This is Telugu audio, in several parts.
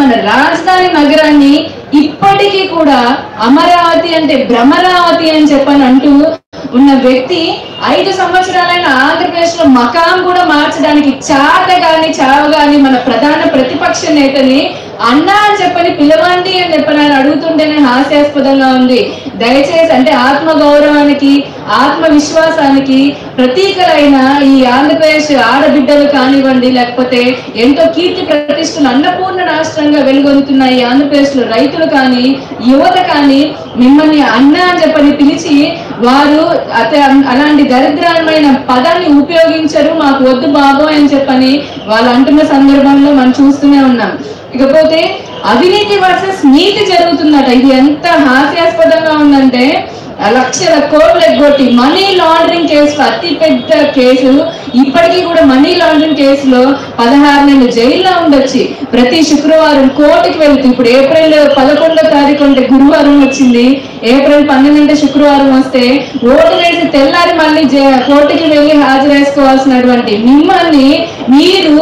మన రాజధాని నగరాన్ని ఇప్పటికీ కూడా అమరావతి అంటే భ్రమరావతి అని చెప్పని అంటూ ఉన్న వ్యక్తి ఐదు సంవత్సరాలైన ఆంధ్రప్రదేశ్లో మకాం కూడా మార్చడానికి చాట గాని చావు గాని మన ప్రధాన ప్రతిపక్ష నేతని అన్నా అని చెప్పని పిలవండి అని చెప్పని ఆయన అడుగుతుంటేనే హాస్యాస్పదంగా ఉంది. దయచేసి అంటే ఆత్మగౌరవానికి ఆత్మవిశ్వాసానికి ప్రతీకలైన ఈ ఆంధ్రప్రదేశ్ ఆడబిడ్డలు కానివ్వండి లేకపోతే ఎంతో కీర్తి ప్రతిష్టలు అన్నపూర్ణ రాష్ట్రంగా వెలుగొందుతున్న ఈ ఆంధ్రప్రదేశ్లో రైతులు కానీ యువత కానీ మిమ్మల్ని అన్న అని చెప్పని పిలిచి వారు అత అలాంటి దరిద్రమైన పదాన్ని ఉపయోగించరు మాకు వద్దు బాబు అని చెప్పని వాళ్ళు అంటున్న సందర్భంలో మనం చూస్తూనే ఉన్నాం. ఇకపోతే అవినీతి వర్సెస్ నీతి జరుగుతుందట. ఇది ఎంత హాస్యాస్పదంగా ఉందంటే లక్షల కోట్లు ఎగ్గొట్టి మనీ లాండరింగ్ కేసులు అతి పెద్ద కేసు. ఇప్పటికీ కూడా మనీ లాండరింగ్ కేసులో పదహారు నెలలు జైల్లో ఉండొచ్చి. ప్రతి శుక్రవారం కోర్టుకి వెళ్తూ ఇప్పుడు ఏప్రిల్ పదకొండో తారీఖు అంటే గురువారం వచ్చింది. ఏప్రిల్ పన్నెండు శుక్రవారం వస్తే ఓటు తెల్లారి మళ్ళీ కోర్టుకి వెళ్ళి హాజరేసుకోవాల్సినటువంటి మిమ్మల్ని మీరు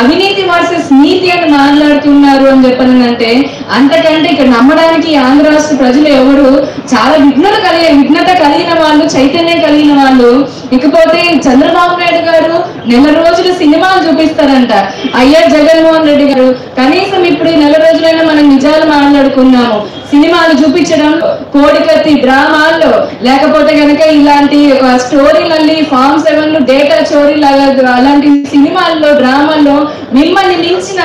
అవినీతి వర్సెస్ నీతి అని మాట్లాడుతున్నారు అని చెప్పనంటే అంతకంటే ఇక్కడ నమ్మడానికి ఈ ఆంధ్ర రాష్ట్ర ప్రజలు ఎవరు చాలా విఘ్నత కలిగి విఘ్నత కలిగిన వాళ్ళు చైతన్యం కలిగిన వాళ్ళు. ఇకపోతే చంద్రబాబు నాయుడు గారు నెల రోజులు సినిమాలు చూపిస్తారంట. అయ్యా జగన్మోహన్ రెడ్డి గారు. కనీసం ఇప్పుడు నెల రోజులైనా మనం నిజాలు మాట్లాడుకున్నాము. సినిమాలు చూపించడం కోడికత్తి డ్రామా లేకపోతే కనుక ఇలాంటి ఒక స్టోరీలల్లి ఫామ్ సెవెన్ డేటా స్టోరీలు లాగా అలాంటి సినిమాల్లో డ్రామాల్లో మిమ్మల్ని మించిన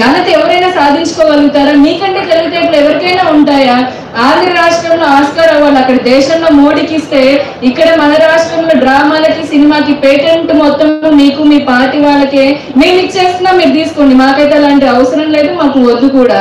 ఘనత ఎవరైనా సాధించుకోగలుగుతారా? మీకంటే తెలివితేటలు ఎవరికైనా ఉంటాయా? ఆంధ్ర రాష్ట్రంలో ఆస్కార్ అవ్వాలి అక్కడ దేశంలో మోడీకి ఇస్తే ఇక్కడ మన రాష్ట్రంలో డ్రామాలకి సినిమాకి పేటెంట్ మొత్తం మీకు మీ పార్టీ వాళ్ళకే మేము ఇచ్చేస్తున్నా మీరు తీసుకోండి. మాకైతే అలాంటి అవసరం లేదు మాకు వద్దు కూడా.